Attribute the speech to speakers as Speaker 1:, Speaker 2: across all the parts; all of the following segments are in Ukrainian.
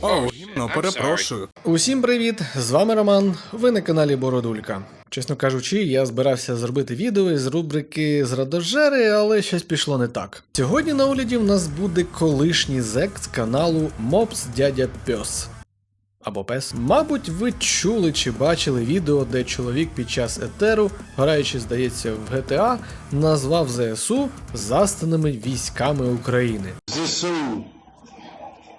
Speaker 1: О, гімно, перепрошую.
Speaker 2: Усім привіт! З вами Роман. Ви на каналі Бородулька. Чесно кажучи, я збирався зробити відео із рубрики Зрадожери, але щось пішло не так. Сьогодні на огляді в нас буде колишній зек з каналу Мопс Дядя Пьос. Або пес. Мабуть, ви чули чи бачили відео, де чоловік під час етеру, граючи, здається, в GTA, назвав ЗСУ застаними військами України.
Speaker 3: ЗСУ.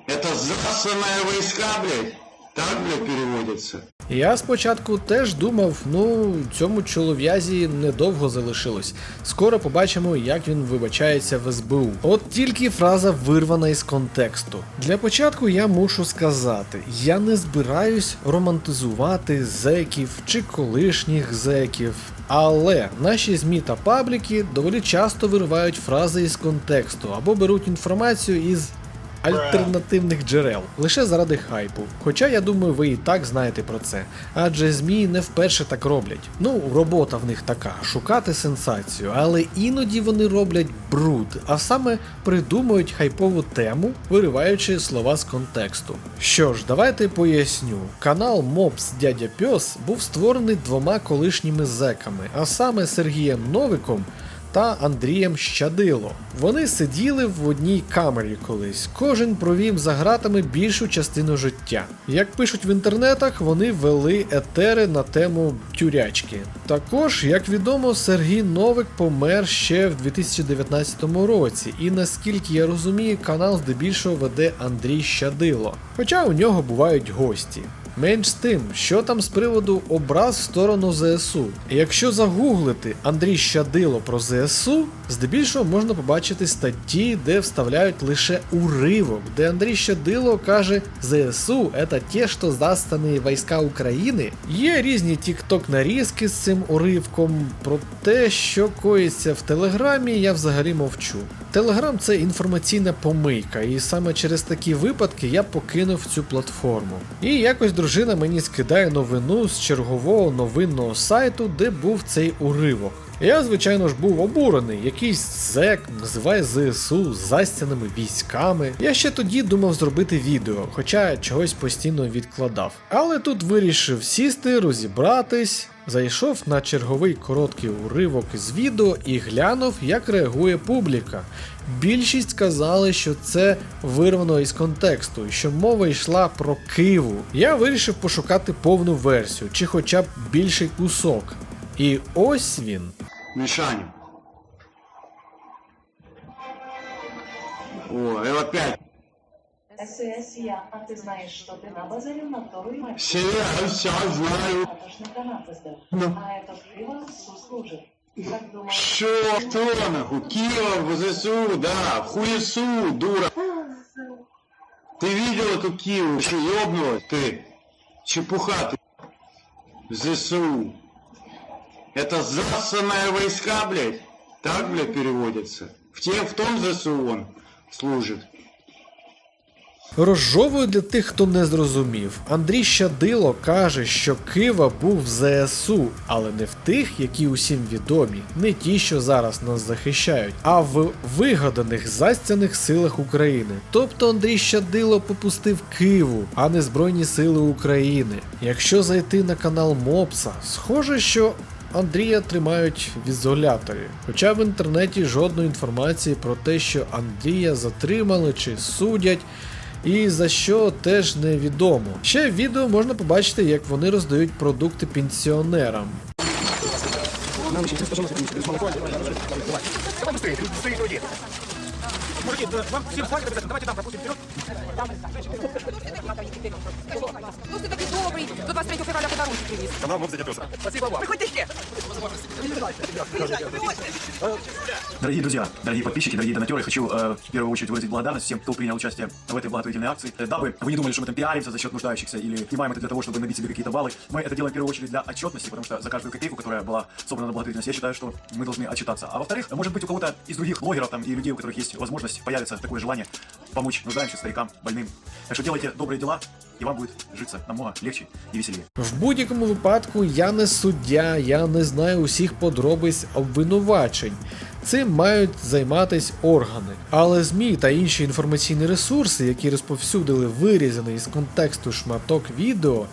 Speaker 3: Это засранные войска, блядь. Так, блядь, переводится.
Speaker 2: Я спочатку теж думав, ну цьому чолов'язі недовго залишилось. Скоро побачимо, як він вибачається в СБУ. От тільки фраза вирвана із контексту. Для початку я мушу сказати: я не збираюсь романтизувати зеків чи колишніх зеків. Але наші ЗМІ та пабліки доволі часто виривають фрази із контексту або беруть інформацію із альтернативних джерел лише заради хайпу. Хоча я думаю, ви і так знаєте про це. Адже ЗМІ не вперше так роблять. Ну, робота в них така шукати сенсацію, але іноді вони роблять бруд, а саме придумують хайпову тему, вириваючи слова з контексту. Що ж, давайте поясню. Канал Мопс Дядя Пьос був створений двома колишніми зеками, а саме Сергієм Новиком та Андрієм Щадило. Вони сиділи в одній камері колись. Кожен провів за гратами більшу частину життя. Як пишуть в інтернетах, вони вели етери на тему тюрячки. Також, як відомо, Сергій Новик помер ще в 2019 році, і наскільки я розумію, канал здебільшого веде Андрій Щадило. Хоча у нього бувають гості. Менш тим, що там з приводу образ в сторону ЗСУ. Якщо загуглити Андрій Щадило про ЗСУ, здебільшого можна побачити статті, де вставляють лише уривок, де Андрій Щадило каже ЗСУ це ті, що застані війська України. Є різні тікток нарізки з цим уривком. Про те, що коїться в Телеграмі, я взагалі мовчу. Телеграм це інформаційна помийка, і саме через такі випадки я покинув цю платформу. І якось дружина мені скидає новину з чергового новинного сайту, де був цей уривок. Я, звичайно ж, був обурений, якийсь зек називає ЗСУ застяними військами. Я ще тоді думав зробити відео, хоча чогось постійно відкладав. Але тут вирішив сісти, розібратись. Зайшов на черговий короткий уривок з відео і глянув, як реагує публіка. Більшість сказали, що це вирвано із контексту, і що мова йшла про Киву. Я вирішив пошукати повну версію, чи хоча б більший кусок. І ось він.
Speaker 3: Мишаня. О, опять.
Speaker 4: СС я, а ты знаешь, что ты набазарил на второй матч?
Speaker 3: Все, я все знаю.
Speaker 4: Это ж на канаты сдал.
Speaker 3: Ну.
Speaker 4: А этот пиво служит. Как думаешь?
Speaker 3: Что? Кто нахуй? Киев, в ЗСУ, да, в хуесу, дура. Ты видел эту Киеву? Что, ёбнулась ты? Чепуха ты. В ЗСУ. Это засранные войска, блядь. Так, блядь, переводится. В, те, в том ЗСУ он служит.
Speaker 2: Розжовую для тих, хто не зрозумів. Андрій Щадило каже, що Кива був в ЗСУ, але не в тих, які усім відомі, не ті, що зараз нас захищають, а в вигаданих застяних силах України. Тобто Андрій Щадило попустив Киву, а не Збройні Сили України. Якщо зайти на канал Мопса, схоже, що Андрія тримають в ізоляторі. Хоча в інтернеті жодної інформації про те, що Андрія затримали чи судять І за що теж невідомо. Ще в відео можна побачити, як вони роздають продукти пенсіонерам.
Speaker 5: Ну ты такой добрый. До 23 февраля подарунки привез.
Speaker 6: Канал Мопс Дядя Пёса.
Speaker 5: Приходи ще.
Speaker 6: Дорогие друзья, дорогие подписчики, дорогие донатеры, хочу э, в первую очередь выразить благодарность всем, кто принял участие в этой благотворительной акции. Э, дабы вы не думали, что мы там пиаримся за счет нуждающихся или снимаем это для того, чтобы набить себе какие-то баллы. Мы это делаем в первую очередь для отчетности, потому что за каждую копейку, которая была собрана на благотворительность, я считаю, что мы должны отчитаться. А во-вторых, может быть, у кого-то из других блогеров там и людей, у которых есть возможность, появится такое желание помочь нуждающимся старикам, больным. Так что делайте добрые дела, и вам будет житься намного легче и веселее.
Speaker 2: В будь-якому випадку я не суддя, я не знаю усіх подробиць обвинувачень. Цим мають займатись органи. Але ЗМІ та інші інформаційні ресурси, які розповсюдили вирізаний з контексту шматок відео,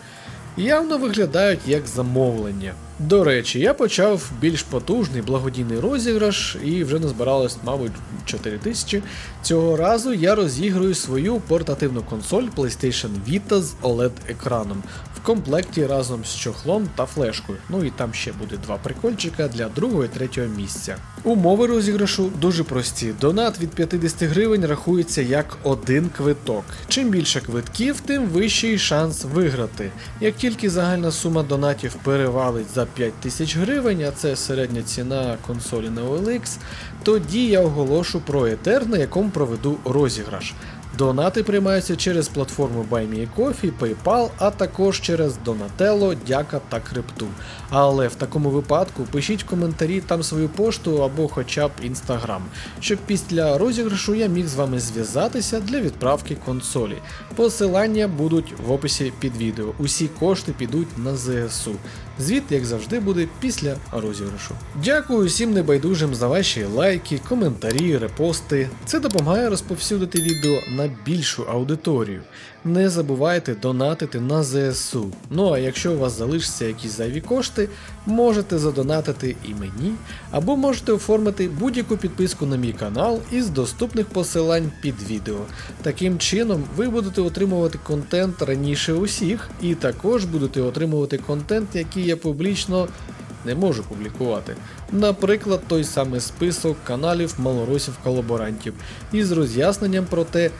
Speaker 2: явно виглядають як замовлення. До речі, я почав більш потужний благодійний розіграш і вже назбиралось, мабуть, 4 тисячі. Цього разу я розіграю свою портативну консоль PlayStation Vita з OLED-екраном в комплекті разом з чохлом та флешкою. Ну і там ще буде два прикольчика для другого і третього місця. Умови розіграшу дуже прості. Донат від 50 гривень рахується як один квиток. Чим більше квитків, тим вищий шанс виграти. Як тільки загальна сума донатів перевалить за 5 тисяч гривень, а це середня ціна консолі на LX, тоді я оголошу про етер, на якому проведу розіграш. Донати приймаються через платформу BuyMeCoffee, PayPal, а також через Donatello, Дяка та Крипту. Але в такому випадку пишіть в коментарі там свою пошту або хоча б інстаграм, щоб після розіграшу я міг з вами зв'язатися для відправки консолі. Посилання будуть в описі під відео. Усі кошти підуть на ЗСУ. Звіт, як завжди, буде після розіграшу. Дякую всім небайдужим за ваші лайки, коментарі, репости. Це допомагає розповсюдити відео на більшу аудиторію. Не забувайте донатити на ЗСУ. Ну а якщо у вас залишаться якісь зайві кошти, можете задонатити і мені, або можете оформити будь-яку підписку на мій канал із доступних посилань під відео. Таким чином, ви будете отримувати контент раніше усіх, і також будете отримувати контент, який я публічно не можу публікувати. Наприклад, той самий список каналів малоросів-колаборантів із роз'ясненням про те,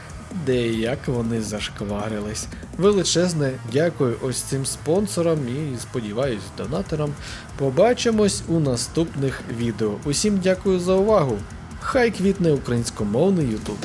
Speaker 2: де і як вони зашкварились. Величезне дякую ось цим спонсорам і сподіваюсь донаторам. Побачимось у наступних відео. Усім дякую за увагу! Хай квітне українськомовний Ютуб.